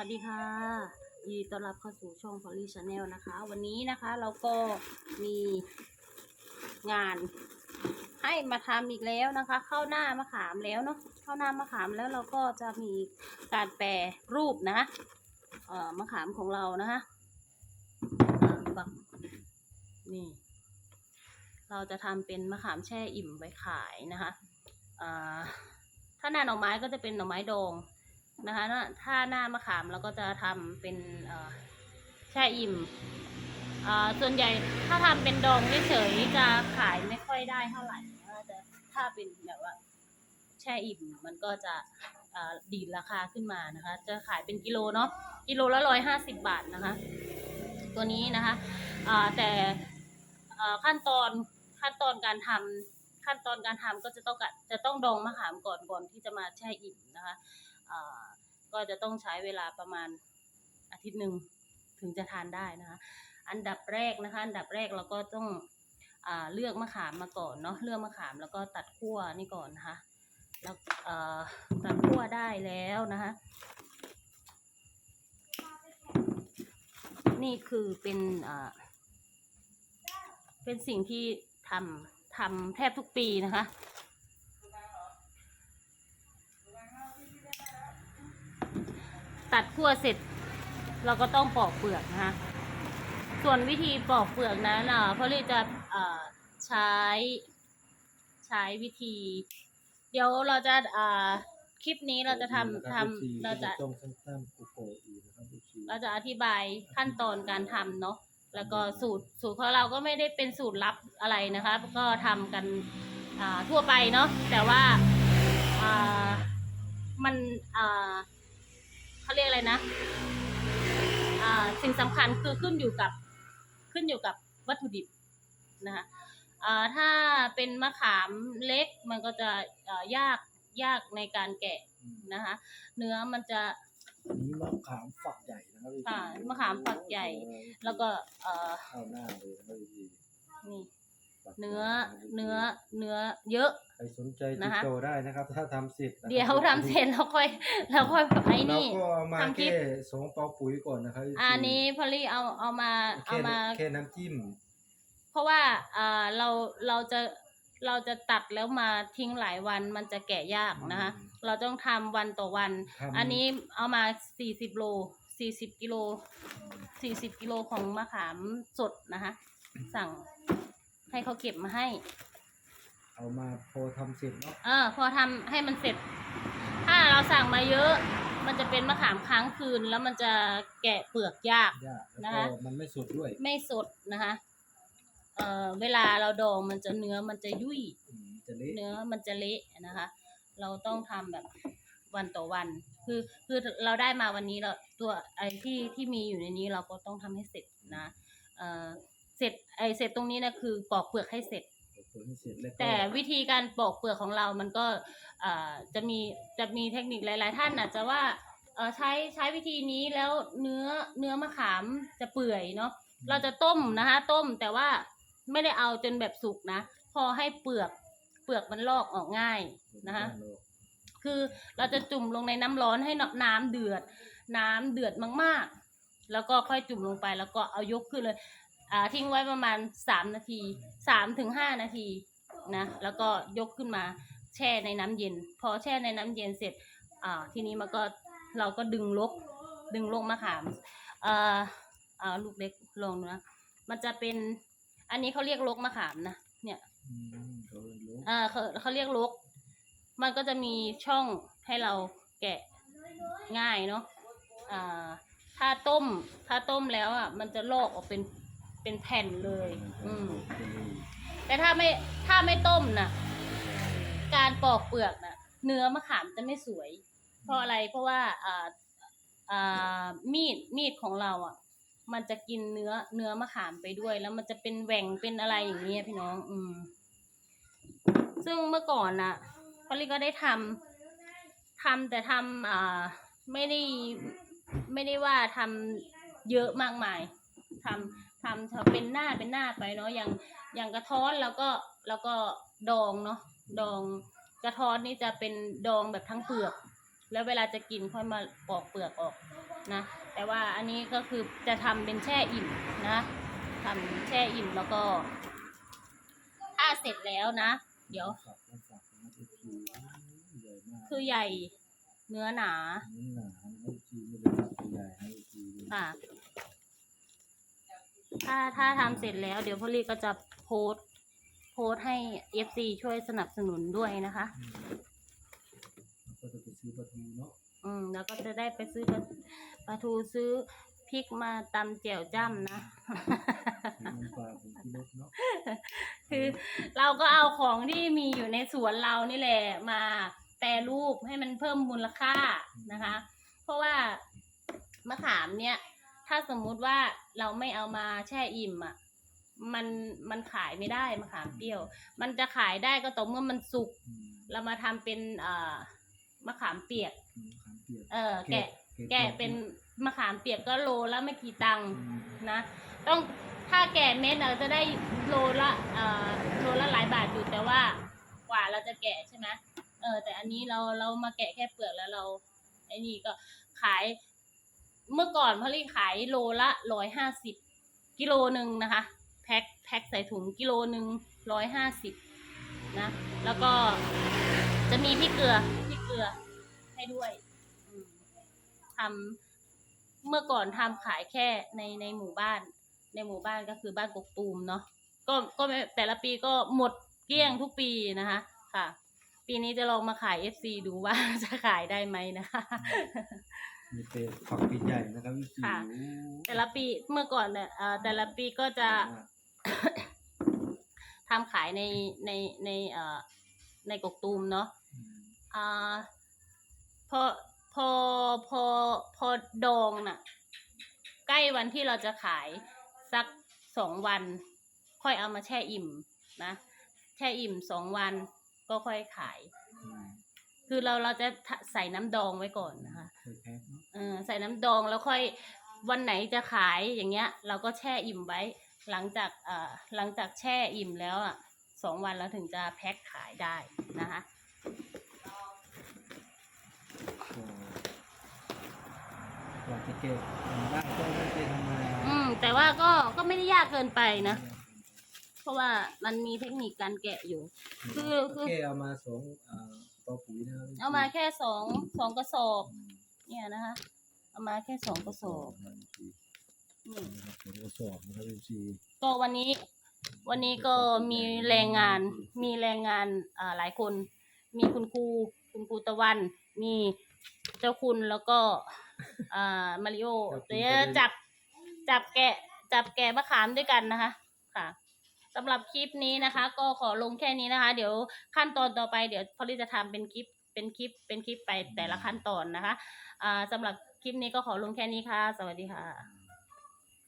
วัสดีค่ะยินดีต้อนรับเข้าสู่ช่อง Polly Channel นะคะ วันนี้นะคะเราก็มีงานให้มาทำอีกแล้วนะคะ เข้าหน้ามะขามแล้วเนาะเข้าหน้ามะขามแล้วเราก็จะมีการแปรรูปนะเอ่อมะขามของเรานะคะบักนี่ เราจะทำเป็นมะขามแช่อิ่มไว้ขายนะคะอ่าถ้าหน้าหน่อไม้ก็จะเป็นหน่อไม้ดอง นะคะถ้าถ้าหน้ามะขามเราก็จะทำเป็นแช่อิ่มส่วนใหญ่ถ้าทำเป็นดองเฉยๆจะขายไม่ค่อยได้เท่าไหร่นะคะแต่ถ้าเป็นแบบว่าแช่อิ่มมันก็จะดีดราคาขึ้นมานะคะ จะขายเป็นกิโลเนาะกิโลละร้อยห้าสิบบาทนะคะ ตัวนี้นะคะแต่ขั้นตอนขั้นตอนการทำขั้นตอนการทำก็จะต้องกะจะต้องดองมะขามก่อนก่อนที่จะมาแช่อิ่มนะคะ ก็จะต้องใช้เวลาประมาณอาทิตย์หนึ่งถึงจะทานได้นะคะ อันดับแรกนะคะ อันดับแรกเราก็ต้องอเลือกมะขามมาก่อนเนาะเลือกมะขามแล้วก็ตัดขั้วนี่ก่อนนะคะแล้วตัดขั้วได้แล้วนะคะนี่คือเป็นเป็นสิ่งที่ทำทำแทบทุกปีนะคะ ตัดขั้วเสร็จ เราก็ต้องปอกเปลือกนะคะส่วนวิธีปอกเปลือกนั้นอะเพราะเราจะเอ่อใช้ใช้วิธี เดี๋ยวเราจะอ่าคลิปนี้เราจะทำทำเราจะต้องสั้นๆกูโกอีนะครับลูกชีเราจะอธิบายขั้นตอนการทำเนาะแล้วก็สูตรสูตรของเราก็ไม่ได้เป็นสูตรลับอะไรนะคะ ก็ทำกันอ่าทั่วไปเนาะแต่ว่าอ่ามันอ่า เขาเรียกอะไรนะอ่าสิ่งสำคัญคือขึ้นอยู่กับขึ้นอยู่กับวัตถุดิบนะคะอ่าถ้าเป็นมะขามเล็กมันก็จะอ่ายากยากในการแกะนะคะ เนื้อมันจะอันนี้มะขามฝักใหญ่นะครับลูกชีค่ะมะขามฝักใหญ่ แล้วก็เอ่อเข้าหน้าเลยนะครับลูกชีนี่ฝัก เนื้อใหญ่ะครับเนื้อเนื้อเยอะ ใครสนใจนะติดคะ ต่อได้นะครับ ถ้าทำเสร็จนะครับเดี๋ยวทำเสร็จแล้วค่อยแล้วค่อยไอ้เรานี่ ก็เอามาทำคลิป แค่สองเปาปุ๋ยก่อนนะครับลูกชีอันนี้พอลลี่เอาเอามาเอาแค่มา แค่น้ำจิ้ม เพราะว่าอ่าเราเราจะเราจะตัดแล้วมาทิ้งหลายวันมันจะแกะยากนะคะเราต้องทำวันต่อวัน ทำ อันนี้เอามาสี่สิบโลสี่สิบกิโลสี่สิบกิโลของมะขามสดนะคะ สั่ง ให้เขาเก็บมาให้ เอามาพอทำเสร็จเนาะเออ พอทำให้มันเสร็จ ถ้าเราสั่งมาเยอะ มันจะเป็นมะขามค้างคืน แล้วมันจะแกะเปลือกยากยากแล้วนะก็คะ มันไม่สดด้วยไม่สดนะคะเอ่อเวลาเราดองมันจะเนื้อมันจะยุ่ย อืมจะเละเนื้อมันจะเละนะคะ เราต้องทำแบบวันต่อวัน คือคือเราได้มาวันนี้เราตัวไอ้ที่ที่มีอยู่ในนี้เราก็ต้องทำให้เสร็จนะ เอ่อ เสร็จไอ้เสร็จตรงนี้นะคือปอกเปลือกให้เสร็จเปิดให้เสร็จแล้วก็แต่วิธีการปอกเปลือกของเรามันก็เอ่อจะมีจะมีเทคนิคหลาย ๆ ท่านอาจจะว่าเออใช้ใช้วิธีนี้แล้วเนื้อเนื้อมะขามจะเปื่อยเนาะเราจะต้มนะคะ ต้มแต่ว่าไม่ได้เอาจนแบบสุกนะ พอให้เปลือกเปลือกมันลอกออกง่ายนะคะคือเราจะจุ่มลงในน้ำร้อนให้น้ำเดือด น้ำเดือดมากๆ แล้วก็ค่อยจุ่มลงไปแล้วก็เอายกขึ้นเลย อ่าทิ้งไว้ประมาณสามนาทีสามถึงห้านาทีนะแล้วก็ยกขึ้นมาแช่ในน้ำเย็น พอแช่ในน้ำเย็นเสร็จอ่าทีนี้มันก็เราก็ดึงลกดึงลกมะขามเอ่ออ่าลูกเล็กลองดูนะมันจะเป็นอันนี้เขาเรียกลกมะขามนะเนี่ยอืมเขาเลยรู้อ่าเขาเขาเรียกลก มันก็จะมีช่องให้เราแกะง่ายเนาะอ่าถ้าต้ม ถ้าต้มแล้วอะ มันจะลอกออกเป็น เป็นแผ่นเลย อืม แต่ถ้าไม่ถ้าไม่ต้มน่ะ การปอกเปลือกน่ะ เนื้อมะขามจะไม่สวย เพราะอะไรเพราะว่าอ่าอ่ามีดมีดของเราอะ มันจะกินเนื้อเนื้อมะขามไปด้วย แล้วมันจะเป็นแหว่งเป็นอะไรอย่างเงี้ยพี่น้อง อืม ซึ่งเมื่อก่อนน่ะพอลลี่ก็ได้ทำทำแต่ทำอ่าไม่ได้ไม่ได้ว่าทำเยอะมากมายทำ ทำเป็นหน้าเป็นหน้าไปเนาะอย่างอย่างกระท้อนแล้วก็แล้วก็ดองเนาะดองกระท้อนนี่จะเป็นดองแบบทั้งเปลือก แล้วเวลาจะกินค่อยมาปอกเปลือกออกนะแต่ว่าอันนี้ก็คือจะทำเป็นแช่อิ่มนะทำแช่อิ่มแล้วก็ถ้าเสร็จแล้วนะ เดี๋ยวฝักมันฝักนะเอฟซีใหญ่มากคือใหญ่เนื้อหนานี่หนาเอฟซีไม่ได้ฝักใหญ่ให้เอฟซีดูค่ะ ถ้าถ้าทำเสร็จแล้วเดี๋ยวพอลลี่ก็จะโพสต์โพสต์ให้ FC ช่วยสนับสนุนด้วยนะคะอืมแล้วก็จะไปซื้อปลาทูเนาะอืมแล้วก็จะได้ไปซื้อปลาปลาทูซื้อพริกมาตำแจ่วจ้ำนะ ซื้อน้ำปลาผมที่รถเนาะคือเราก็เอาของที่มีอยู่ในสวนเรานี่แหละมาแปรรูปให้มันเพิ่มมูลค่านะคะ เพราะว่ามะขามเนี่ย ถ้าสมมุติว่าเราไม่เอามาแช่อิ่มอะ มันมันขายไม่ได้มะขามเปรี้ยว มันจะขายได้ก็ต่อเมื่อมันสุกอืมเรามาทำเป็นเอ่อมะขามเปียกอืมขามเปียก เออแกะ แกะเป็นมะขามเปียกก็โลละไม่กี่ตังค์อืมนะ ต้องถ้าแก่เม็ดเราจะได้โลละเอ่อโลละหลายบาทอยู่แต่ว่ากว่าเราจะแกะใช่ไหมเออ แต่อันนี้เราเรามาแกะแค่เปลือกแล้วเราไอ้นี่ก็ขาย เมื่อก่อนพอลี่ขายโลละร้อยห้าสิบกิโลหนึ่งนะคะ แพ็คแพ็คใส่ถุงกิโลหนึ่งร้อยห้าสิบนะ แล้วก็จะมีพริกเกลือพริกเกลือให้ด้วยทำเมื่อก่อนทำขายแค่ในในหมู่บ้าน ในหมู่บ้านก็คือบ้านกกตูมเนาะก็ก็แต่ละปีก็หมดเกลี้ยงทุกปีนะคะค่ะ ปีนี้จะลองมาขาย FC ดูว่าจะขายได้ไหมนะคะ มีเป็นฝักใหญ่ๆนะครับเอฟซีค่ะโอ้แต่ละปีเมื่อก่อนเนี่ยเอ่อแต่ละปีก็จะ ทำขายในในในเอ่อในกกตูมเนาะ อืมอ่าพอพอพอพอดองน่ะ ใกล้วันที่เราจะขายสักสองวัน ค่อยเอามาแช่อิ่มนะ แช่อิ่มสองวันก็ค่อยขาย อืมคือเราเราจะใส่น้ำดองไว้ก่อนนะคะ เคย ใส่น้ำดองแล้วค่อยวันไหนจะขายอย่างเงี้ย เราก็แช่อิ่มไว้ หลังจากเอ่อหลังจากแช่อิ่มแล้วอะสองวันเราถึงจะแพ็คขายได้นะคะก็อยากจะเก็บบ้านก็ไม่เป็นธรรมดาอืมแต่ว่าก็ก็ไม่ได้ยากเกินไปนะ เพราะว่ามันมีเทคนิคการแกะอยู่ คือคือโอเคเอามาสองเอ่อต่อปุ๋ยนะครับเอามาแค่สองสองกระสอบอืม เนี่ยนะคะ เอามาแค่สองกระสอบนะครับอืมสองกระสอบนะครับเอฟซีก็วันนี้ วันนี้ก็มีแรงงาน มีแรงงานอ่าหลายคน มีคุณครู คุณครูตะวัน มีเจ้าคุณแล้วก็อ่ามาริโอเดี๋ยวจับจับแกะจับแกะมะขามด้วยกันนะคะค่ะสำหรับคลิปนี้นะคะ ก็ขอลงแค่นี้นะคะ เดี๋ยวขั้นตอนต่อไปเดี๋ยวพอลี่จะทำเป็นคลิป เป็นคลิปเป็นคลิปไปแต่ละขั้นตอนนะคะอ่าสำหรับคลิปนี้ก็ขอลงแค่นี้ค่ะ สวัสดีค่ะอืม